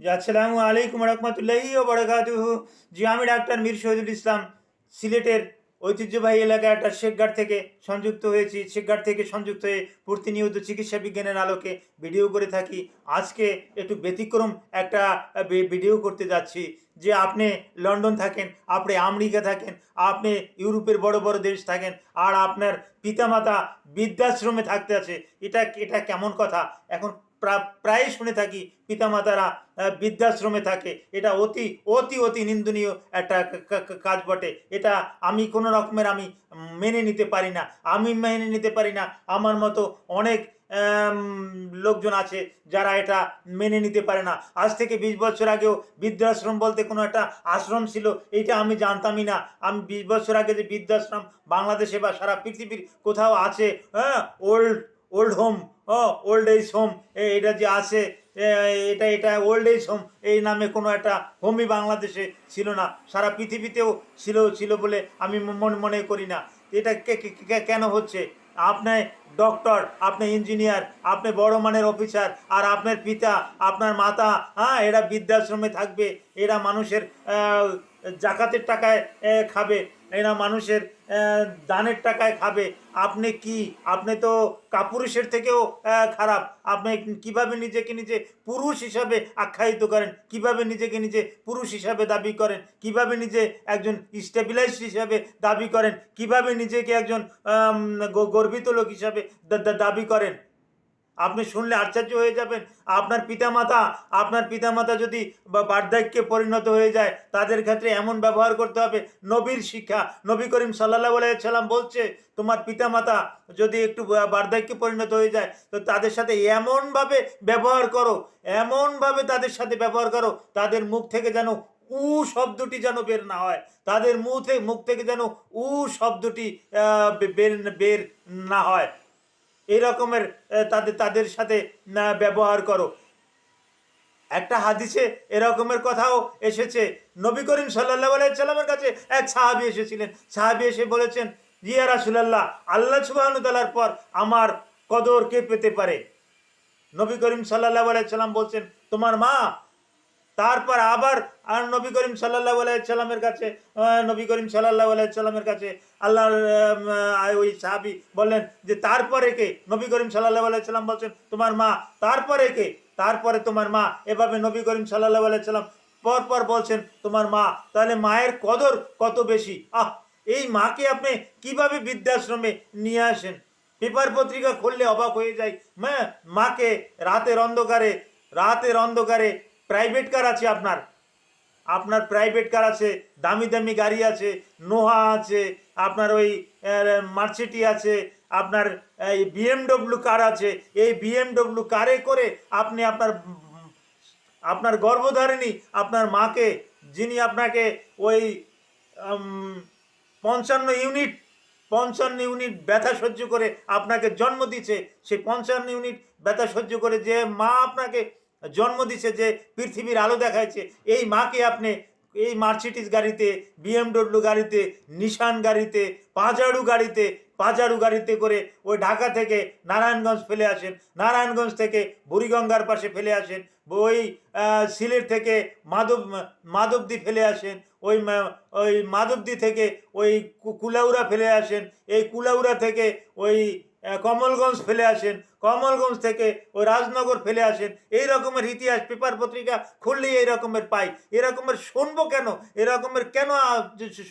আসসালামু আলাইকুম রহমতুল্লাহি ও বরকাতুহু। জি, আমি ডাক্তার মীর শহীদুল ইসলাম, সিলেটের ঐতিহ্যবাহী এলাকা একটা শেখঘাট থেকে সংযুক্ত হয়েছি। শেখঘাট থেকে সংযুক্ত হয়ে প্রতিনিয়ত চিকিৎসা বিজ্ঞানের আলোকে ভিডিও করে থাকি। আজকে একটু ব্যতিক্রম একটা ভিডিও করতে যাচ্ছি। যে, আপনি লন্ডন থাকেন, আপনি আমেরিকা থাকেন, আপনি ইউরোপের বড় বড় দেশ থাকেন, আর আপনার পিতামাতা বৃদ্ধাশ্রমে থাকতে আছে। এটা এটা কেমন কথা? এখন প্রায় শুনে থাকি, পিতামাতারা বৃদ্ধাশ্রমে থাকে। এটা অতি অতি অতি নিন্দনীয় একটা কাজ বটে। এটা আমি কোনো রকমের আমি মেনে নিতে পারি না। আমি মেনে নিতে পারি না। আমার মতো অনেক লোকজন আছে যারা এটা মেনে নিতে পারে না। আজ থেকে বিশ বছর আগেও বৃদ্ধাশ্রম বলতে কোনো একটা আশ্রম ছিল। এইটা আমি জানতামই না। আমি বিশ বছর আগে যে বৃদ্ধাশ্রম বাংলাদেশে বা সারা পৃথিবীর কোথাও আছে হ্যাঁ ওল্ড ওল্ড হোম ও ওল্ড এজ হোম এটা যে আছে এটা এটা ওল্ড এজ হোম এই নামে কোনো একটা হোমই বাংলাদেশে ছিল না, সারা পৃথিবীতেও ছিল ছিল বলে আমি মনে মনে করি না। এটা কেন হচ্ছে? আপনি ডক্টর আপনি ইঞ্জিনিয়ার আপনি বড় মানের অফিসার আর আপনার পিতা, আপনার মাতা হ্যাঁ এরা বৃদ্ধাশ্রমে থাকবে, এরা মানুষের জাকাতের টাকায় খাবে। এরা মানুষের দানের টাকায় খাবে। আপনি কি? আপনি তো কাপুরুষের থেকেও খারাপ। আপনি কীভাবে নিজেকে নিজে পুরুষ হিসাবে আখ্যায়িত করেন? কীভাবে নিজেকে নিজে পুরুষ হিসাবে দাবি করেন? কীভাবে নিজে একজন স্টেবিলাইজড হিসাবে দাবি করেন? কীভাবে নিজেকে একজন গর্বিত লোক হিসাবে দাবি করেন? আপনি শুনলে আশ্চর্য হয়ে যাবেন। আপনার পিতামাতা আপনার পিতামাতা যদি বার্ধক্যে পরিণত হয়ে যায়, তাদের ক্ষেত্রে এমন ব্যবহার করতে হবে। নবীর শিক্ষা, নবী করিম সাল্লাহ সাল্লাম বলছে, তোমার পিতামাতা যদি একটু বার্ধক্যে পরিণত হয়ে যায়, তো তাদের সাথে এমনভাবে ব্যবহার করো, এমনভাবে তাদের সাথে ব্যবহার করো, তাদের মুখ থেকে যেন উ শব্দটি যেন বের না হয়। তাদের মুখ মুখ থেকে যেন উ শব্দটি বের বের না হয়। এই রকমের তাদের তাদের সাথে ব্যবহার করো। একটা হাদিসে এরকমের কথাও এসেছে। নবী করিম সাল্লাহ সাল্লামের কাছে এক সাহাবি এসেছিলেন। সাহাবি এসে বলেছেন জিয়া রাসুলাল্লাহ, আল্লাহ সুবাহতালার পর আমার কদর কে পেতে পারে? নবী করিম সাল্লাহ সাল্লাম বলছেন, তোমার মা তারপর আবার আর নবী করিম সাল্লাহ সাল্লামের কাছে নবী করিম সাল্লাহ সাল্লামের কাছে আল্লাহর আম, ওই সাহাবি বললেন যে তারপরে কে? নবী করিম সাল্লাহ সাল্লাম বলছেন তোমার মা। তারপরে কে? তারপরে তোমার মা। এভাবে নবী করিম সাল্লাহ সাল্লাম পর পর বলছেন তোমার মা তাহলে মায়ের কদর কত বেশি? আহ এই মাকে আপনি কীভাবে বৃদ্ধাশ্রমে নিয়ে আসেন? পেপার পত্রিকা খুললে অবাক হয়ে যায় মা মাকে রাতের অন্ধকারে রাতের অন্ধকারে প্রাইভেট কার আছে আপনার। আপনার প্রাইভেট কার আছে, দামি দামি গাড়ি আছে, নোহা আছে, আপনার ওই মার্সিটি আছে, আপনার, এই বিএমডব্লিউ কার আছে। এই বিএমডব্লিউ কারে করে আপনি আপনার আপনার গর্ভধারিণী, আপনার মাকে, যিনি আপনাকে ওই পঞ্চান্ন ইউনিট পঞ্চান্ন ইউনিট ব্যথা সহ্য করে আপনাকে জন্ম দিচ্ছে সেই পঞ্চান্ন ইউনিট ব্যথা সহ্য করে যে মা আপনাকে জন্ম দিছে যে পৃথিবীর আলো দেখাচ্ছে এই মাকে আপনি এই মার্সিডিস গাড়িতে, বিএমডব্লিউ গাড়িতে, নিশান গাড়িতে পাঁজাড়ু গাড়িতে পাঁজাড়ু গাড়িতে করে ওই ঢাকা থেকে নারায়ণগঞ্জ ফেলে আসেন। নারায়ণগঞ্জ থেকে বুড়িগঙ্গার পাশে ফেলে আসেন। ওই সিলেট থেকে মাধব, মাধবদী ফেলে আসেন। ওই ওই মাধবদী থেকে ওই কুলাউড়া ফেলে আসেন। এই কুলাউড়া থেকে ওই কমলগঞ্জ ফেলে আসেন, কমলগঞ্জ থেকে ওই রাজনগর ফেলে আসেন। এই রকমের ইতিহাস, পেপার পত্রিকা খুললেই এই রকমের পাই। এরকমের শুনব কেন? এরকমের কেন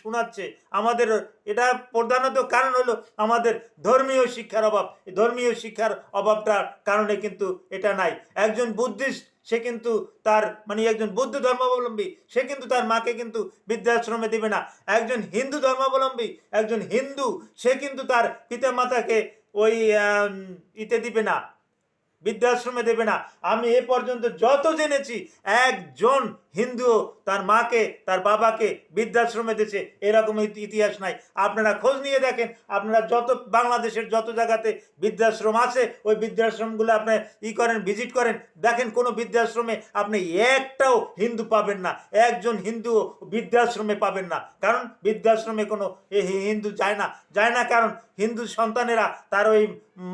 শোনাচ্ছে? আমাদের এটা প্রধানত কারণ হলো আমাদের ধর্মীয় শিক্ষার অভাব। ধর্মীয় শিক্ষার অভাবটার কারণে কিন্তু এটা নাই। একজন বুদ্ধিস্ট, সে কিন্তু তার মানে একজন বৌদ্ধ ধর্মাবলম্বী, সে কিন্তু তার মাকে কিন্তু বৃদ্ধাশ্রমে দেবে না। একজন হিন্দু ধর্মাবলম্বী, একজন হিন্দু, সে কিন্তু তার পিতা মাতাকে ওই ইতে দিবে না। বৃদ্ধাশ্রমে দেবে না। আমি এ পর্যন্ত যত জেনেছি, একজন হিন্দুও তার মাকে, তার বাবাকে বৃদ্ধাশ্রমে দিয়েছে। এরকম ইতিহাস নাই। আপনারা খোঁজ নিয়ে দেখেন, আপনারা যত বাংলাদেশের যত জায়গাতে বৃদ্ধাশ্রম আছে, ওই বৃদ্ধাশ্রমগুলো আপনি ই করেন, ভিজিট করেন, দেখেন কোনো বৃদ্ধাশ্রমে আপনি একটাও হিন্দু পাবেন না। একজন হিন্দুও বৃদ্ধাশ্রমে পাবেন না। কারণ বৃদ্ধাশ্রমে কোনো হিন্দু যায় না। যায় না কারণ হিন্দু সন্তানেরা তার ওই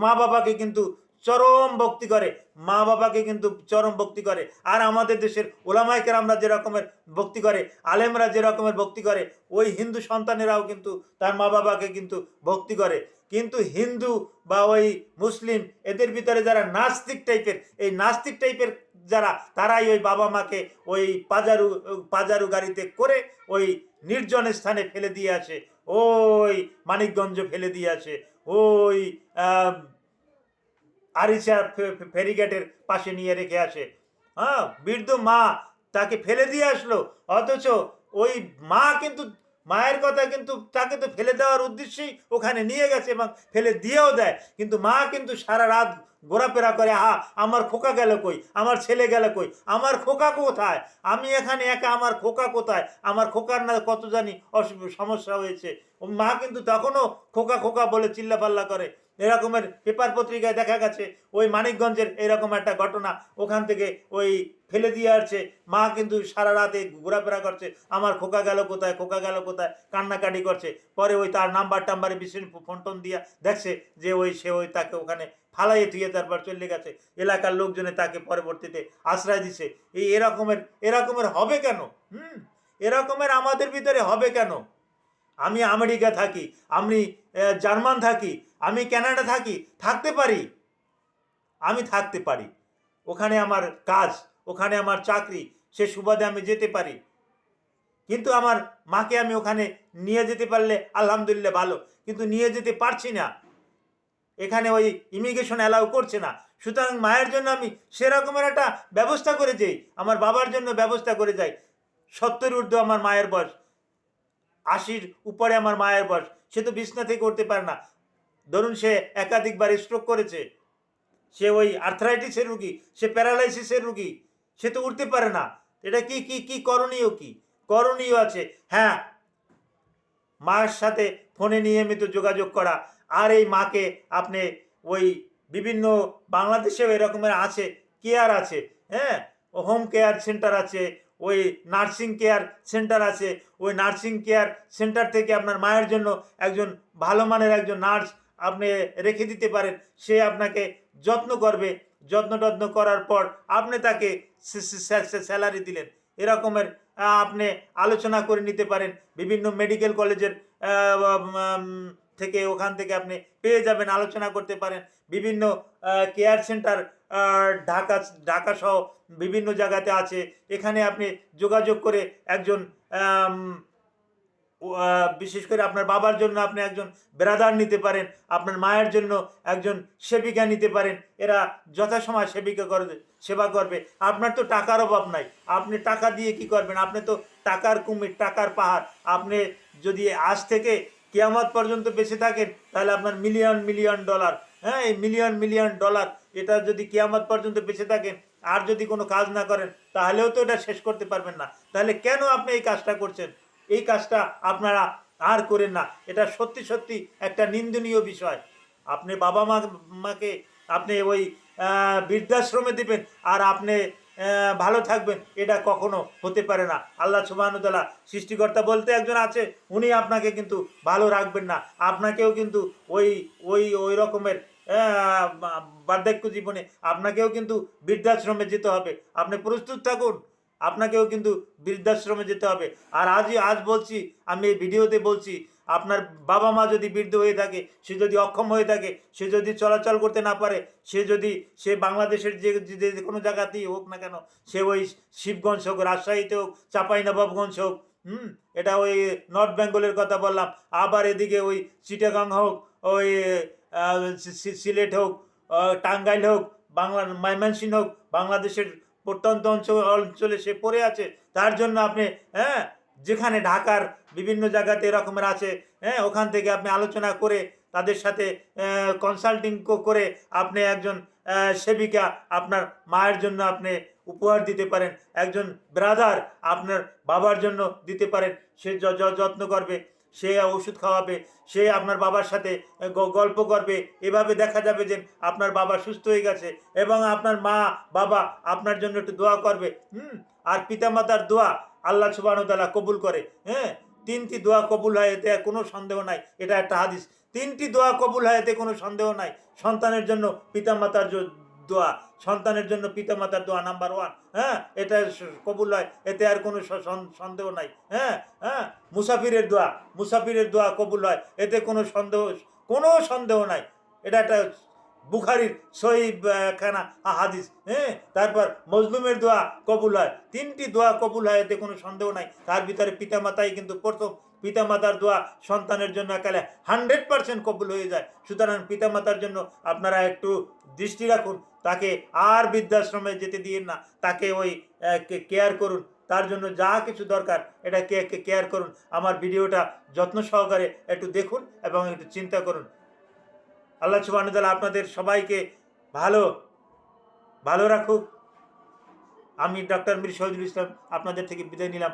মা বাবাকে কিন্তু চরম ভক্তি করে। মা বাবাকে কিন্তু চরম ভক্তি করে। আর আমাদের দেশের ওলামাইকের আমরা যে রকমের ভক্তি করে, আলেমরা যে রকমের ভক্তি করে, ওই হিন্দু সন্তানেরাও কিন্তু তার মা বাবাকে কিন্তু ভক্তি করে। কিন্তু হিন্দু বা ওই মুসলিম, এদের ভিতরে যারা নাস্তিক টাইপের, এই নাস্তিক টাইপের যারা, তারাই ওই বাবা মাকে ওই পাজারু পাজারু গাড়িতে করে ওই নির্জন স্থানে ফেলে দিয়ে আসে। ওই মানিকগঞ্জ ফেলে দিয়ে আসে। ওই ফে- ফেরিঘাটের পাশে নিয়ে রেখে আসে। হ্যাঁ বৃদ্ধ মা তাকে ফেলে দিয়ে আসলো। অথচ ওই মা কিন্তু, মায়ের কথা কিন্তু তাকে তো ফেলে দেওয়ার উদ্দেশ্যেই ওখানে নিয়ে গেছে এবং ফেলে দিয়েও দেয়। কিন্তু মা কিন্তু সারা রাত ঘোরাফেরা করে, আহা, আমার খোকা গেল কই? আমার ছেলে গেল কই? আমার খোকা কোথায়? আমি এখানে একা, আমার খোকা কোথায়? আমার খোকার না কত জানি সমস্যা হয়েছে। মা কিন্তু তখনও খোকা খোকা বলে চিল্লাপাল্লা করে। এরকমের পেপার পত্রিকায় দেখা গেছে, ওই মানিকগঞ্জের এরকম একটা ঘটনা। ওখান থেকে ওই ফেলে দিয়ে আসছে। মা কিন্তু সারা রাতে ঘোরাফেরা করছে। আমার খোকা গেল কোথায়, খোকা গেল কোথায়, কান্নাকাটি করছে। পরে ওই তার নাম্বার টাম্বারে বিশেষ ফোন টোন দিয়া দেখছে যে ওই সে ওই তাকে ওখানে ফালাইয়ে ধুয়ে তারপর চলে গেছে। এলাকার লোকজনে তাকে পরবর্তীতে আশ্রয় দিছে। এই এরকমের এরকমের হবে কেন? হুম? এরকমের আমাদের ভিতরে হবে কেন? আমি আমেরিকা থাকি, আমি জার্মান থাকি, আমি কানাডা থাকি, থাকতে পারি। আমি থাকতে পারি। ওখানে আমার কাজ, ওখানে আমার চাকরি, সে সুবাদে আমি যেতে পারি। কিন্তু আমার মাকে আমি ওখানে নিয়ে যেতে পারলে আলহামদুলিল্লাহ ভালো, কিন্তু নিয়ে যেতে পারছি না। এখানে ওই ইমিগ্রেশন অ্যালাউ করছে না। সুতরাং মায়ের জন্য আমি সেরকমের একটা ব্যবস্থা করে যাই আমার বাবার জন্য ব্যবস্থা করে যাই সত্তর ঊর্ধ্ব আমার মায়ের বয়স। আশির উপরে আমার মায়ের বয়স। সে তো বিছনা থেকে উঠতে পারে না। ধরুন সে একাধিকবার স্ট্রোক করেছে। সে ওই আর্থ্রাইটিসের রুগী, সে প্যারালাইসিসের রুগী, সে তো উঠতে পারে না। এটা কি কি কি করণীয় কি? করণীয় আছে হ্যাঁ। মায়ের সাথে ফোনে নিয়মিত যোগাযোগ করা। আর এই মাকে আপনি ওই বিভিন্ন বাংলাদেশেও এরকমের আছে কেয়ার আছে হ্যাঁ। হোম কেয়ার সেন্টার আছে ওই নার্সিং কেয়ার সেন্টার আছে। ওই নার্সিং কেয়ার সেন্টার থেকে আপনার মায়ের জন্য একজন ভালো মানের একজন নার্স আপনি রেখে দিতে পারেন। সে আপনাকে যত্ন করবে। যত্ন টত্ন করার পর আপনি তাকে স্যালারি দিলেন। এরকমের আপনি আলোচনা করে নিতে পারেন। বিভিন্ন মেডিকেল কলেজের থেকে ওখান থেকে আপনি পেয়ে যাবেন, আলোচনা করতে পারেন। বিভিন্ন কেয়ার সেন্টার ঢাকা ঢাকা সহ বিভিন্ন জায়গাতে আছে। এখানে আপনি যোগাযোগ করে একজন বিশেষ করে আপনার বাবার জন্য আপনি একজন ব্রাদার নিতে পারেন, আপনার মায়ের জন্য একজন সেবিকা নিতে পারেন, এরা যথাসময় সেবিকা করবে, সেবা করবে। আপনার তো টাকার অভাব নাই। আপনি টাকা দিয়ে কি করবেন? আপনি তো টাকার কুমির, টাকার পাহাড়। আপনি যদি আজ থেকে কেয়ামত পর্যন্ত বেঁচে থাকেন, তাহলে আপনার মিলিয়ন মিলিয়ন ডলার হ্যাঁ এই মিলিয়ন মিলিয়ন ডলার এটা যদি কিয়ামত পর্যন্ত বেঁচে থাকেন আর যদি কোনো কাজ না করেন, তাহলেও তো এটা শেষ করতে পারবেন না। তাহলে কেন আপনি এই কাজটা করছেন? এই কাজটা আপনারা আর করেন না। এটা সত্যি সত্যি একটা নিন্দনীয় বিষয়। আপনি বাবা মা মাকে আপনি ওই বৃদ্ধাশ্রমে দিবেন আর আপনি ভালো থাকবেন, এটা কখনো হতে পারে না। আল্লাহ সুবাহতাল্লাহ সৃষ্টিকর্তা বলতে একজন আছে, উনি আপনাকে কিন্তু ভালো রাখবেন না। আপনাকেও কিন্তু ওই ওই ওই রকমের বার্ধক্য জীবনে আপনাকেও কিন্তু বৃদ্ধাশ্রমে যেতে হবে। আপনি প্রস্তুত থাকুন, আপনাকেও কিন্তু বৃদ্ধাশ্রমে যেতে হবে। আর আজই, আজ বলছি, আমি এই ভিডিওতে বলছি, আপনার বাবা মা যদি বৃদ্ধ হয়ে থাকে, সে যদি অক্ষম হয়ে থাকে, সে যদি চলাচল করতে না পারে, সে যদি, সে বাংলাদেশের যে যে কোনো জায়গাতেই হোক না কেন, সে ওই শিবগঞ্জ হোক, রাজশাহীতে হোক, চাঁপাইনবাবগঞ্জ হোক, হুম, এটা ওই নর্থ বেঙ্গলের কথা বললাম, আবার এদিকে ওই চিটাগাং হোক, ওই সিলেট হোক টাঙ্গাইল হোক, বাংলা, ময়মনসিংহ হোক, বাংলাদেশের প্রত্যন্ত অঞ্চল, অঞ্চলে সে পড়ে আছে, তার জন্য আপনি হ্যাঁ যেখানে ঢাকার বিভিন্ন জায়গাতে এরকমের আছে হ্যাঁ ওখান থেকে আপনি আলোচনা করে তাদের সাথে কনসাল্টিং করে আপনি একজন সেবিকা আপনার মায়ের জন্য আপনি উপহার দিতে পারেন, একজন ব্রাদার আপনার বাবার জন্য দিতে পারেন, সে যত্ন করবে। সে ওষুধ খাওয়াবে, সে আপনার বাবার সাথে গল্প করবে। এভাবে দেখা যাবে যে আপনার বাবা সুস্থ হয়ে গেছে এবং আপনার মা, বাবা আপনার জন্য একটু দোয়া করবে। হুম? আর পিতামাতার দোয়া আল্লাহ সুবাহতালা কবুল করে। হ্যাঁ? তিনটি দোয়া কবুল হয় এতে কোনো সন্দেহ নাই। এটা একটা হাদিস। তিনটি দোয়া কবুল হয় এতে কোনো সন্দেহ নাই। সন্তানের জন্য পিতামাতার দোয়া, সন্তানের জন্য পিতামাতার দোয়া নাম্বার ওয়ান হ্যাঁ? এটা কবুল হয় এতে আর কোনো সন্দেহ নাই হ্যাঁ? হ্যাঁ? মুসাফিরের দোয়া মুসাফিরের দোয়া কবুল হয় এতে কোনো সন্দেহ কোনো সন্দেহ নাই। এটা একটা বুখারির খানা, হাদিস হ্যাঁ? তারপর মজলুমের দোয়া কবুল হয়, তিনটি দোয়া কবুল হয়, এতে কোনো সন্দেহ নাই। তার ভিতরে পিতামাতাই কিন্তু প্রথম পিতামাতার দোয়া সন্তানের জন্য একালে হান্ড্রেড পার্সেন্ট কবুল হয়ে যায়। সুতরাং পিতামাতার জন্য আপনারা একটু দৃষ্টি রাখুন, তাকে আর বৃদ্ধাশ্রমে যেতে দিন না, তাকে ওই কেয়ার করুন। তার জন্য যা কিছু দরকার, এটা কে কেয়ার করুন। আমার ভিডিওটা যত্ন সহকারে একটু দেখুন এবং একটু চিন্তা করুন। আল্লাহ সুবাহ আপনাদের সবাইকে ভালো ভালো রাখুক। আমি ডক্টর মীর শহীদুল ইসলাম আপনাদের থেকে বিদায় নিলাম।